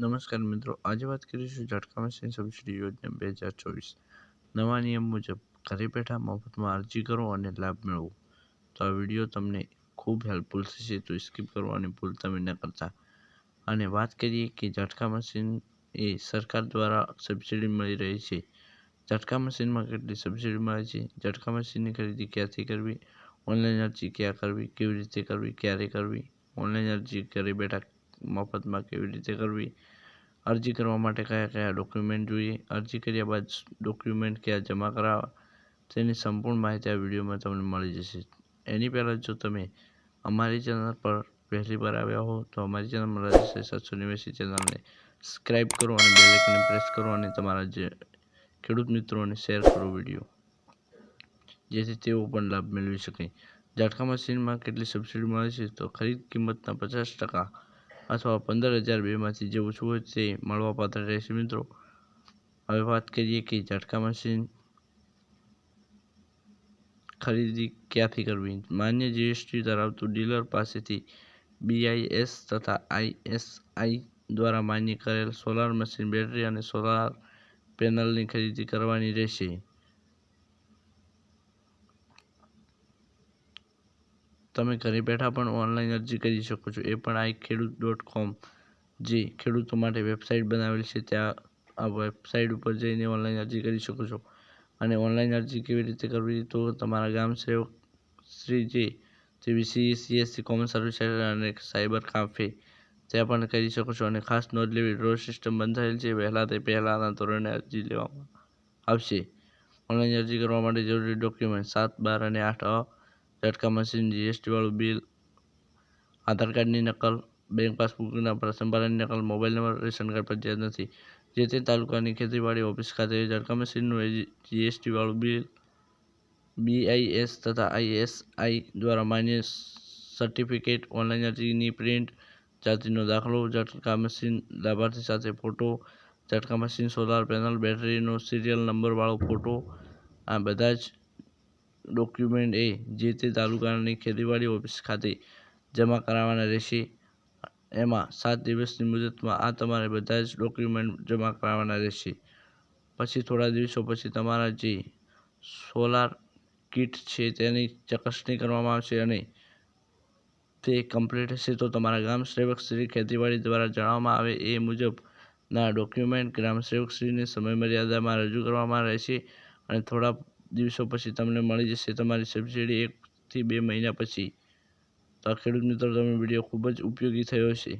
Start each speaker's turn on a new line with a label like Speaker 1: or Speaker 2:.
Speaker 1: નમસ્કાર મિત્રો, આજે વાત કરીશું ઝટકા મશીન સબસિડી યોજના બે હજાર ચોવીસ. નવા નિયમ મુજબ ઘરે બેઠા મફતમાં અરજી કરો અને લાભ મેળવો. તો આ વીડિયો તમને ખૂબ હેલ્પફુલ થશે, તો સ્કીપ કરવાની ભૂલ તમે ન કરતા. અને વાત કરીએ કે ઝટકા મશીન એ સરકાર દ્વારા સબસિડી મળી રહી છે. ઝટકા મશીનમાં કેટલી સબસિડી મળે છે? ઝટકા મશીનની ખરીદી ક્યાંથી કરવી? ઓનલાઈન અરજી ક્યાં કરવી? કેવી રીતે કરવી? ક્યારે કરવી? ઓનલાઈન અરજી ઘરે બેઠા મફતમાં કેવી રીતે કરવી? અરજી કરવા માટે કયા કયા ડોક્યુમેન્ટ જોઈએ? અરજી કર્યા બાદ ડોક્યુમેન્ટ ક્યાં જમા કરાવવા? તેની સંપૂર્ણ માહિતી આ વિડીયોમાં તમને મળી જશે. એની પહેલાં જો તમે અમારી ચેનલ પર પહેલી વાર આવ્યા હો, તો અમારી ચેનલ સાતસો નેવ્યાસી ચેનલને સબસ્ક્રાઈબ કરો અને બેલ આઇકનને પ્રેસ કરો અને તમારા જે ખેડૂત મિત્રોને શેર કરો વીડિયો. જેથી તેઓ પણ લાભ મેળવી શકે. ઝાટકા મશીનમાં કેટલી સબસિડી મળે છે? તો ખરીદ કિંમતના પચાસ ટકા અથવા પંદર હજાર બેમાંથી જે ઓછું હોય તે મળવાપાત્ર રહેશે. મિત્રો, હવે વાત કરીએ કે ઝટકા મશીન ખરીદી ક્યાંથી કરવી? માન્ય જીએસટી ધરાવતું ડીલર પાસેથી બીઆઈએસ તથા આઈએસઆઈ દ્વારા માન્ય કરેલ સોલાર મશીન, બેટરી અને સોલાર પેનલની ખરીદી કરવાની રહેશે. તમે ઘરે બેઠા પણ ઓનલાઈન અરજી કરી શકો છો. એ પણ આઈ ખેડૂત ડોટ કોમ જે ખેડૂતો માટે વેબસાઇટ બનાવેલી છે. ત્યાં આ વેબસાઇટ ઉપર જઈને ઓનલાઈન અરજી કરી શકો છો. અને ઓનલાઈન અરજી કેવી રીતે કરવી તો તમારા ગામ સેવક શ્રી જે જેવી સીએસસી કોમન સર્વિસ સેન્ટર અને સાયબર કાફે ત્યાં પણ કરી શકો છો. અને ખાસ નોંધ લેવી ડ્રો સિસ્ટમ બંધ થયેલ છે. પહેલાં તે પહેલાંના ધોરણે અરજી લેવામાં આવશે. ઓનલાઈન અરજી કરવા માટે જરૂરી ડોક્યુમેન્ટ સાત, બાર અને આઠ અ ઝટકા મશીન જીએસટીવાળું બિલ આધાર કાર્ડની નકલ બેંક પાસબુકના સંભાળાની નકલ મોબાઈલ નંબર રેશન કાર્ડ ફરજિયાત નથી. જે તે તાલુકાની ખેતીવાડી ઓફિસ ખાતે ઝટકા મશીનનું જીએસટીવાળું બિલ બીઆઈએસ તથા આઈએસઆઈ દ્વારા માન્ય સર્ટિફિકેટ ઓનલાઈન અરજીની પ્રિન્ટ જાતિનો દાખલો ઝટકા મશીન લાભાર્થી સાથે ફોટો ઝટકા મશીન સોલાર પેનલ બેટરીનો સિરિયલ નંબરવાળો ફોટો આ બધા જ ડોક્યુમેન્ટ એ જે તે તાલુકાની ખેતીવાડી ઓફિસ ખાતે જમા કરાવવાના રહેશે. એમાં સાત દિવસની મુદતમાં આ તમારે બધા જ ડોક્યુમેન્ટ જમા કરાવવાના રહેશે. પછી થોડા દિવસો પછી તમારા જે સોલાર કીટ છે તેની ચકાસણી કરવામાં આવશે અને તે કમ્પ્લીટ હશે તો તમારા ગામ સેવક શ્રી ખેતીવાડી દ્વારા જણાવવામાં આવે એ મુજબના ડોક્યુમેન્ટ ગ્રામ સેવકશ્રીને સમયમર્યાદામાં રજૂ કરવામાં રહેશે અને થોડા દિવસો પછી તમને મળી જશે તમારી સબસિડી એકથી બે મહિના પછી. તો આ ખેડૂત મિત્રો, તમને વીડિયો ખૂબ જ ઉપયોગી થયો હશે.